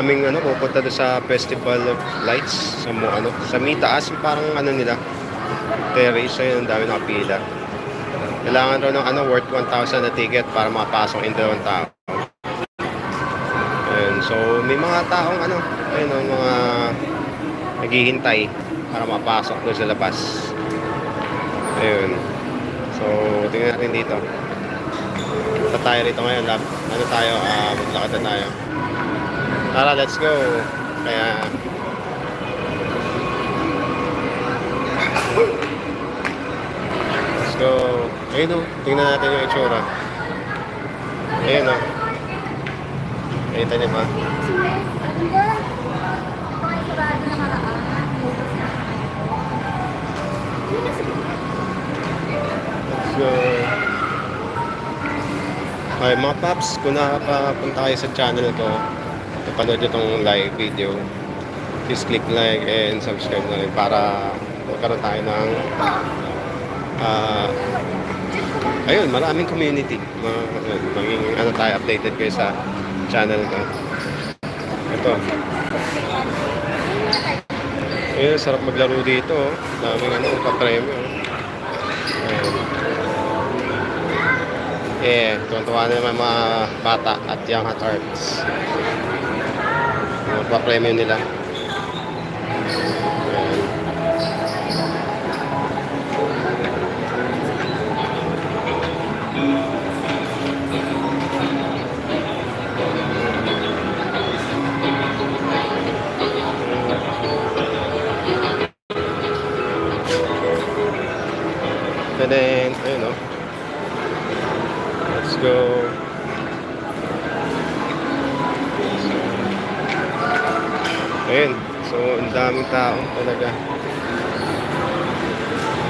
daming ano, pupunta doon sa Festival of Lights sa mo ano, sa Mitaas, parang ano nila. Terrace, ayun, ang dami nakapila. Kailangan raw ng ano, worth 1,000 na ticket para makapasok in dalawang tao. Ayun, so may mga taong ano, ayun, oh, mga naghihintay para makapasok doon sa labas. Ayun. So, tingnan natin dito. Punta tayo rito ngayon, lab. Ano tayo, ah, maglakad na tayo. Tara, let's go. Kaya, let's go. Ayun o, tingnan natin yung itsura. Ayun o. Kita niyo ba? Go. Okay, mga paps, kung nakapunta kayo sa channel ko, napanood itong live video, please click like and subscribe na rin para magkaroon tayo ng ah ayun, maraming community. Ma- maging ano tayo, updated kayo sa channel ko. Ito. Ayun, sarap maglaro dito. oh. Daming ano, pa-premyo. Ayun. Eh, tuwan-tuwa na naman mga bata at young at hearts. Magpa-premium nila.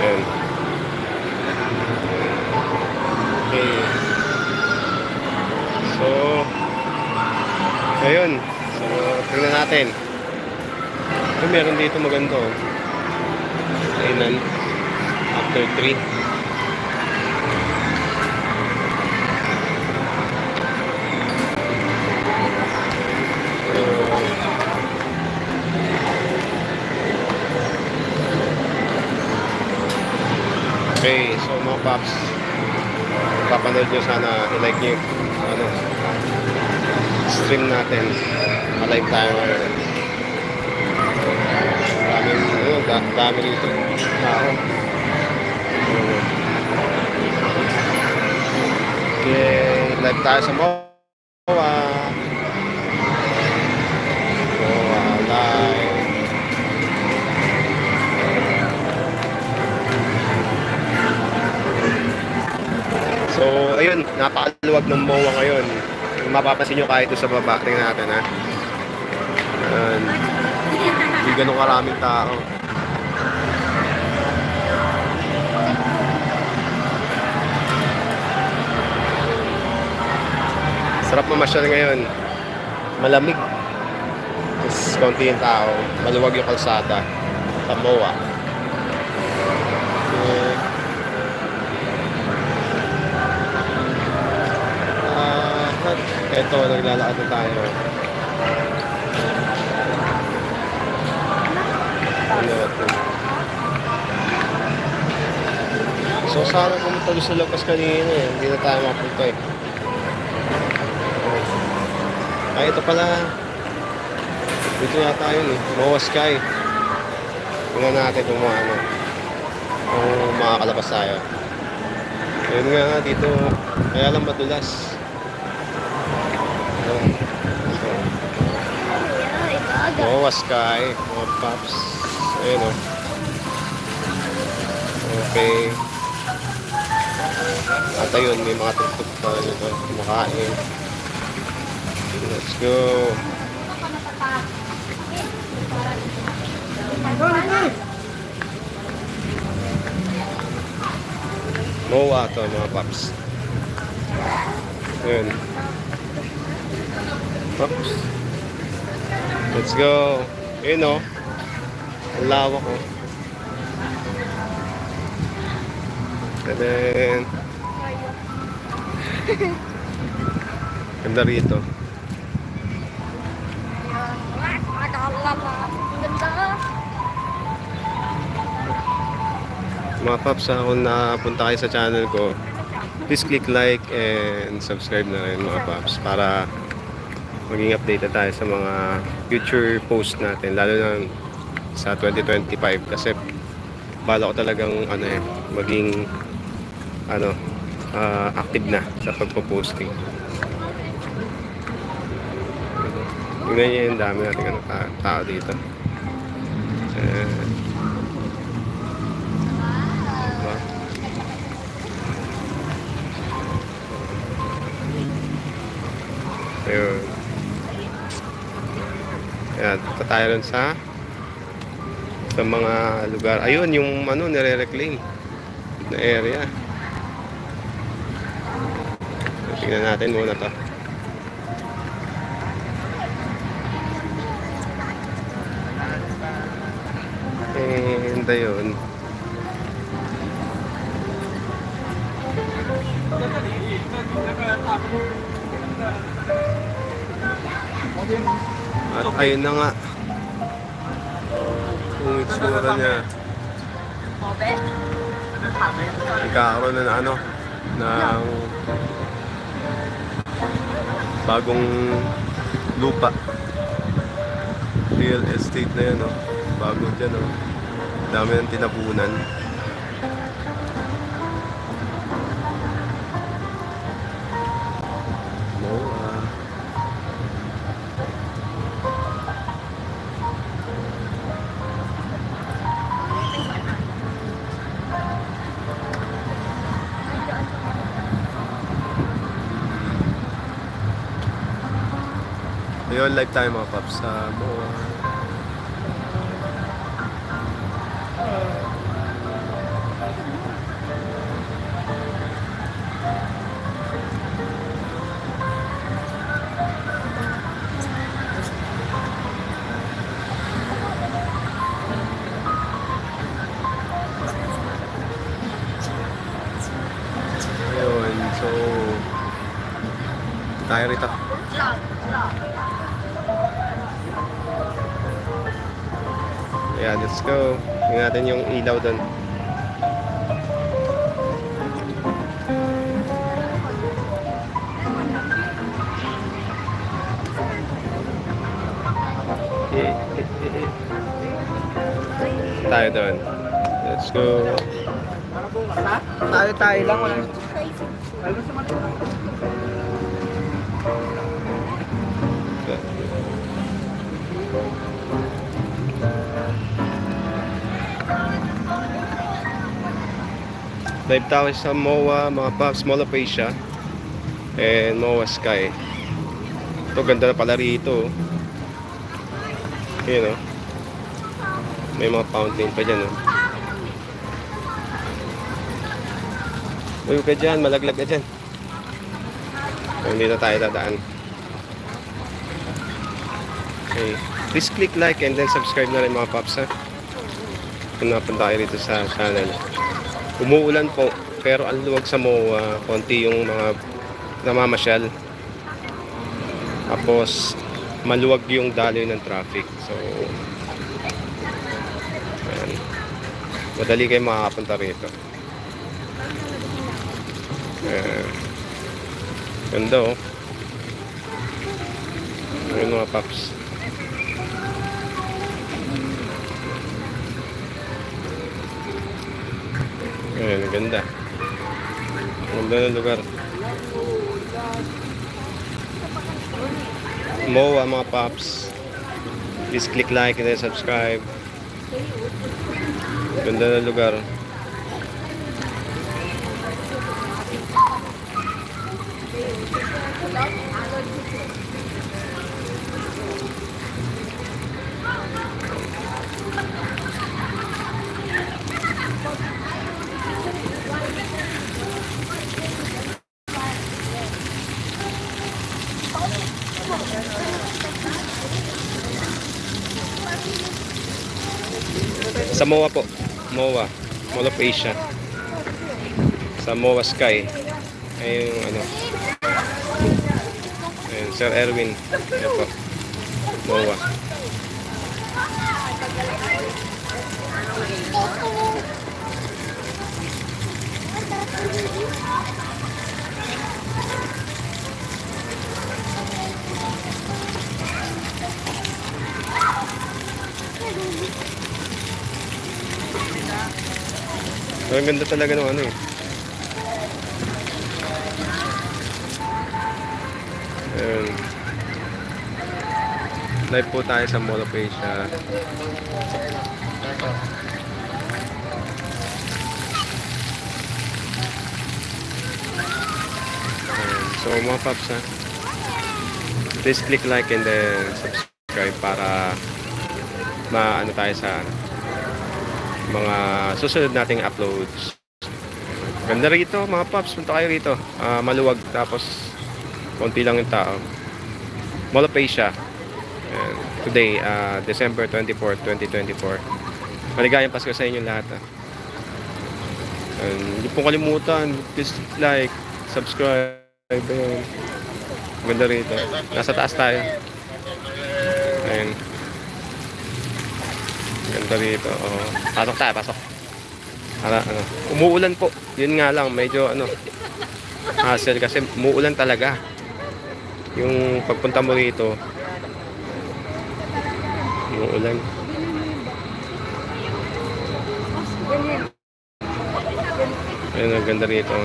Ayun. Okay. So, ayun. So, tingnan natin. Ay, meron dito maganda oh. Ayun. After 3. Okay, so mga paps, papanood nyo sana, i-like nyo ano, stream natin. Ma-live tayo ngayon. Daming, ano, da- dami rito. Tao. Okay, live tayo sa. MOA So, ayun, napakaluwag ng MOA ngayon. Mapapansin nyo kahit sa baba, tingnan natin ha. Ayan. Hindi ganun karaming tao. Sarap mamasyal ngayon. Malamig. Tapos konti yung tao. Maluwag yung kalsada. Sa MOA. Okay. Ah, eto, naglalakad na tayo. Ito? So, sana pumunta doon sa labas kanina eh. Hindi na tayo mapunta eh. Ay, ito pala. Dito yata yun eh. Moa Sky. Tingnan natin kung ano. Kung makakalabas tayo. Ayun nga dito. Kaya lang madulas. Moa Sky. Mga Pops. Ayun o. Okay. At ayun, may mga tuktok pa dito. Kumakain. Let's go. Moa to mga paps. Ayun. Paps. Let's go. Eh, Ayun o. Ang lawak o. And then... Ganda rito. Mga paps, kung napunta kayo sa channel ko, please click like and subscribe na rin mga paps para maging updated tayo sa mga future post natin lalo na sa 2025 kasi bala ko talagang ano eh maging ano ah, active na sa pagpo-posting. Tingnan niyo yung dami natin ano, ta- tao dito. Eh, tayo rin sa sa mga lugar. Ayun, yung ano, nire-reclaim na area. Tingnan natin muna to. And ayun. At ayun na nga. Yung itsura niya. Nagkakaroon na ng ano, ng bagong lupa. Real estate na yan, oh. Bago dyan, oh. Dami ng tinabunan. Ayun, live tayo mga paps Moa. Ayun, so tayo rito. Ilaw doon. tayo doon. Let's go. Tayo-tayo lang. Wala. Dive tayo sa MOA, mga paps, of Asia and MOA Sky. Ito, ganda na pala rito. oh. Yun, oh. May mga fountain pa dyan, oh. Uy, ka dyan, malaglag ka dyan. Kung dito tayo dadaan. Okay. Please click like and then subscribe na rin mga paps, ha. Kung napunta kayo dito sa channel. Umuulan po, pero ang luwag sa MOA, konti yung mga namamasyal. Tapos, maluwag yung daloy ng traffic. So, ayan. Madali kayo makakapunta rito. Ayan. Ganda oh. Ayan mga paps. Ayan, ganda. Ganda ng lugar. MOA mga paps. Please click like and then subscribe. Ganda ng lugar. Sa MOA po. MOA. Mall of Asia. Sa MOA Sky. Ayun yung ano. Ayun, Sir Erwin. Ayun po. MOA. So, ang ganda talaga ng ano eh. Ayun. Live po tayo sa Mall of Asia. So mga paps ha. Please click like and then subscribe para maano tayo sa mga susunod nating uploads. Ganda rito mga paps, punta kayo rito. Ah, maluwag tapos konti lang yung tao. Of Asia. Ayan. Today, ah, December 24, 2024. Maligayang Pasko sa inyo lahat. Ah. And, hindi pong kalimutan, please like, subscribe. Ayan. Ganda rito. Nasa taas tayo. Ayan. Ganda rito. Oh. Pasok tayo, pasok. Para, ano, umuulan po. Yun nga lang, medyo ano, hassle kasi umuulan talaga. Yung pagpunta mo rito, umuulan. Ayun, ang ganda rito.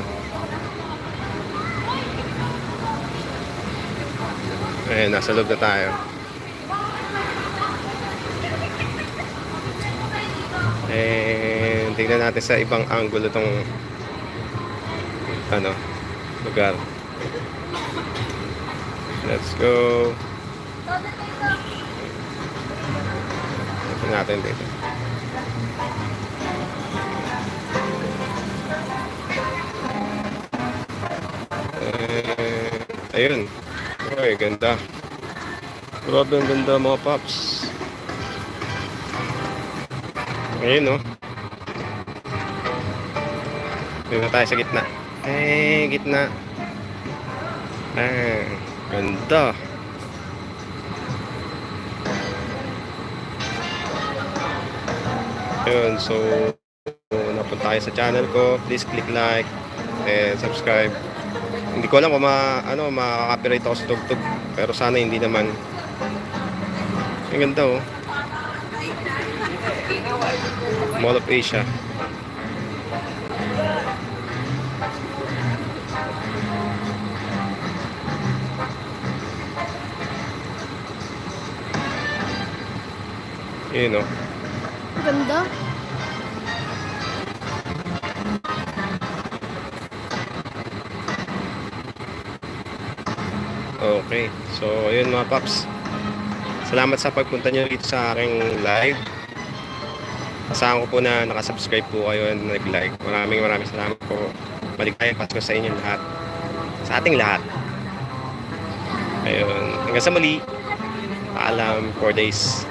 Ayun, nasa loob na tayo. Eh, tingnan natin sa ibang angulo tong ano, lugar. Let's go. Ito natin dito. Eh, ayun. Uy, ganda. Grabe ang ganda mga paps. Ayun, oh. Dito na tayo sa gitna. Eh, gitna. Ah, ganda. Ayun, so napunta kayo sa channel ko. Please click like and subscribe. Hindi ko alam kung ma, ano, makaka-copyright ako sa tugtog. Pero sana hindi naman. Ang ganda oh. Mall of Asia. Yun oh. Ganda. Okay. So, ayun mga paps. Salamat sa pagpunta nyo dito sa aking live. Asahan ko po na nakasubscribe po kayo and nag-like. Maraming maraming salamat po. Maligayang Pasko sa inyo lahat. Sa ating lahat. Ayun. Hanggang sa muli. Paalam. 4 days.